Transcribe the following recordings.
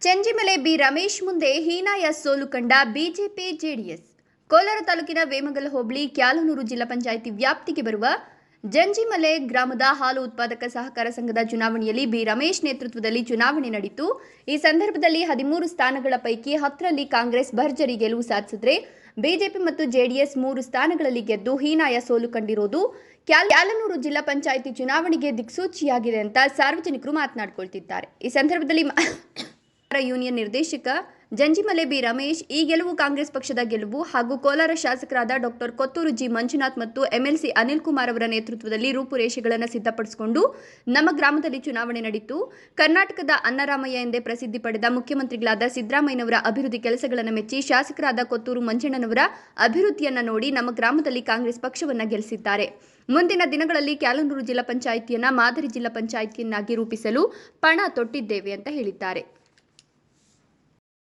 ಚೆಂಜಿಮಲೆ B Ramesh ಮುಂದೆ ಹೀನಾಯ ಸೋಲು ಕಂಡ ಬಿಜೆಪಿ ಜೆಡಿಎಸ್. ಕೋಲಾರ ತಾಲೂಕಿನ ವೇಮಗಲ ಹೋಬಳಿ ಕ್ಯಾಲನೂರು ಜಿಲ್ಲಾ ಪಂಚಾಯಿತಿ ವ್ಯಾಪ್ತಿಗೆ ಬರುವ ಜಂಜಿಮಲೆ ಗ್ರಾಮದ ಹಾಲು ಉತ್ಪಾದಕ ಸಹಕಾರ ಸಂಘದ ಚುನಾವಣೆಯಲ್ಲಿ ಬಿ ರಮೇಶ್ ನೇತೃತ್ವದಲ್ಲಿ ಚುನಾವಣೆ ನಡೆಯಿತು ಈ ಸಂದರ್ಭದಲ್ಲಿ ಹದಿಮೂರು ಸ್ಥಾನಗಳ ಪೈಕಿ ಹತ್ತರಲ್ಲಿ ಕಾಂಗ್ರೆಸ್ ಭರ್ಜರಿ ಗೆಲುವು ಸಾಧಿಸಿದ್ರೆ ಬಿಜೆಪಿ ಮತ್ತು ಜೆಡಿಎಸ್ ಮೂರು ಸ್ಥಾನಗಳಲ್ಲಿ ಗೆದ್ದು ಹೀನಾಯ ಸೋಲು ಕಂಡಿರೋದು. ಕ್ಯಾಲ್- ಕ್ಯಾಲನೂರು ಜಿಲ್ಲಾ ಪಂಚಾಯಿತಿ ಚುನಾವಣೆಗೆ ದಿಕ್ಸೂಚಿಯಾಗಿದೆ ಅಂತ ಸಾರ್ವಜನಿಕರು ಮಾತನಾಡಿಕೊಳ್ತಿದ್ದಾರೆ. ಈ ಸಂದರ್ಭದಲ್ಲಿ ಯೂನಿಯನ್ ನಿರ್ದೇಶಕ ಜಂಜಿಮಲೆ ಬಿ ರಮೇಶ್, ಈ ಗೆಲುವು ಕಾಂಗ್ರೆಸ್ ಪಕ್ಷದ ಗೆಲುವು ಹಾಗೂ ಕೋಲಾರ ಶಾಸಕರಾದ ಡಾಕ್ಟರ್ ಕೊತ್ತೂರು ಜಿ ಮಂಜುನಾಥ್ ಮತ್ತು ಎಂಎಲ್ಸಿ ಅನಿಲ್ ಕುಮಾರ್ ಅವರ ನೇತೃತ್ವದಲ್ಲಿ ರೂಪುರೇಷೆಗಳನ್ನು ಸಿದ್ಧಪಡಿಸಿಕೊಂಡು ನಮ್ಮ ಗ್ರಾಮದಲ್ಲಿ ಚುನಾವಣೆ ನಡೆಯಿತು ಕರ್ನಾಟಕದ ಅನ್ನರಾಮಯ್ಯ ಎಂದೇ ಪ್ರಸಿದ್ಧಿ ಪಡೆದ ಮುಖ್ಯಮಂತ್ರಿಗಳಾದ ಸಿದ್ದರಾಮಯ್ಯನವರ ಅಭಿವೃದ್ಧಿ ಕೆಲಸಗಳನ್ನು ಮೆಚ್ಚಿ ಶಾಸಕರಾದ ಕೊತ್ತೂರು ಮಂಜಣ್ಣನವರ ಅಭಿವೃದ್ಧಿಯನ್ನು ನೋಡಿ ನಮ್ಮ ಗ್ರಾಮದಲ್ಲಿ ಕಾಂಗ್ರೆಸ್ ಪಕ್ಷವನ್ನು ಗೆಲ್ಲಿಸಿದ್ದಾರೆ. ಮುಂದಿನ ದಿನಗಳಲ್ಲಿ ಕ್ಯಾಲನೂರು ಜಿಲ್ಲಾ ಪಂಚಾಯಿತಿಯನ್ನು ಮಾದರಿ ಜಿಲ್ಲಾ ಪಂಚಾಯಿತಿಯನ್ನಾಗಿ ರೂಪಿಸಲು ಪಣ ತೊಟ್ಟಿದ್ದೇವೆ ಅಂತ ಹೇಳಿದ್ದಾರೆ.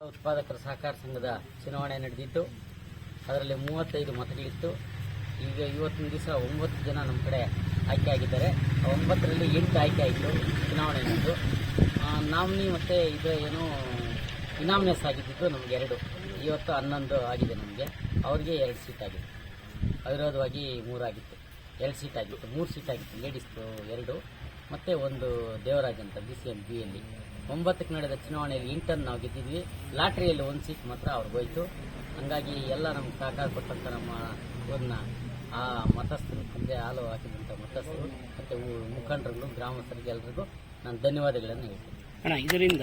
ಉತ್ಪಾದಕರ ಸಹಕಾರ ಸಂಘದ ಚುನಾವಣೆ ನಡೆದಿತ್ತು. ಅದರಲ್ಲಿ ಮೂವತ್ತೈದು ಮತಗಳಿತ್ತು. ಈಗ ಇವತ್ತಿನ ದಿವಸ ಒಂಬತ್ತು ಜನ ನಮ್ಮ ಕಡೆ ಆಯ್ಕೆ ಆಗಿದ್ದಾರೆ. ಒಂಬತ್ತರಲ್ಲಿ ಎಂಟು ಆಯ್ಕೆ ಆಯಿತು. ಚುನಾವಣೆ ನಡೆದು. ನಾಮಿನಿ ಮತ್ತು ಇದು ಏನು ಇನಾಮಿನೇಸ್ ಆಗಿದ್ದಿದ್ದು ನಮಗೆ ಎರಡು. ಇವತ್ತು ಹನ್ನೊಂದು ಆಗಿದೆ ನಮಗೆ. ಅವ್ರಿಗೆ ಎರಡು ಸೀಟ್ ಆಗಿದೆ. ಅವಿರೋಧವಾಗಿ ಮೂರಾಗಿತ್ತು ಎರಡು ಸೀಟ್ ಆಗಿತ್ತು. ಮೂರು ಸೀಟ್ ಆಗಿತ್ತು. ಲೇಡೀಸ್ದು ಎರಡು. ಮತ್ತು ಒಂದು ದೇವರಾಜ್ ಅಂತ ಬಿ ಸಿ ಎಂ ಬಿಯಲ್ಲಿ ಒಂಬತ್ತಕ್ಕೆ ನಡೆದ ಚುನಾವಣೆಯಲ್ಲಿ ಇಂಟರ್ನ್ ನಾವು ಗೆದ್ದಿದ್ವಿ. ಲಾಟ್ರಿಯಲ್ಲಿ ಒಂದು ಸೀಟ್ ಮಾತ್ರ ಅವ್ರಿಗೆ ಹೋಯ್ತು. ಹಂಗಾಗಿ ಎಲ್ಲ ನಮ್ಗೆ ಸಹಕಾರ ಕೊಟ್ಟಂತ ನಮ್ಮ ಊರಿನ ಆ ಮತಸ್ಥರು ಮುಂದೆ ಹಾಲು ಹಾಕಿದಂಥ ಮತಸ್ಥರು ಮತ್ತು ಮುಖಂಡರುಗಳು ಗ್ರಾಮಸ್ಥರಿಗೆ ಎಲ್ರಿಗೂ ನಾನು ಧನ್ಯವಾದಗಳನ್ನು ಹೇಳ್ತೀನಿ. ಇದರಿಂದ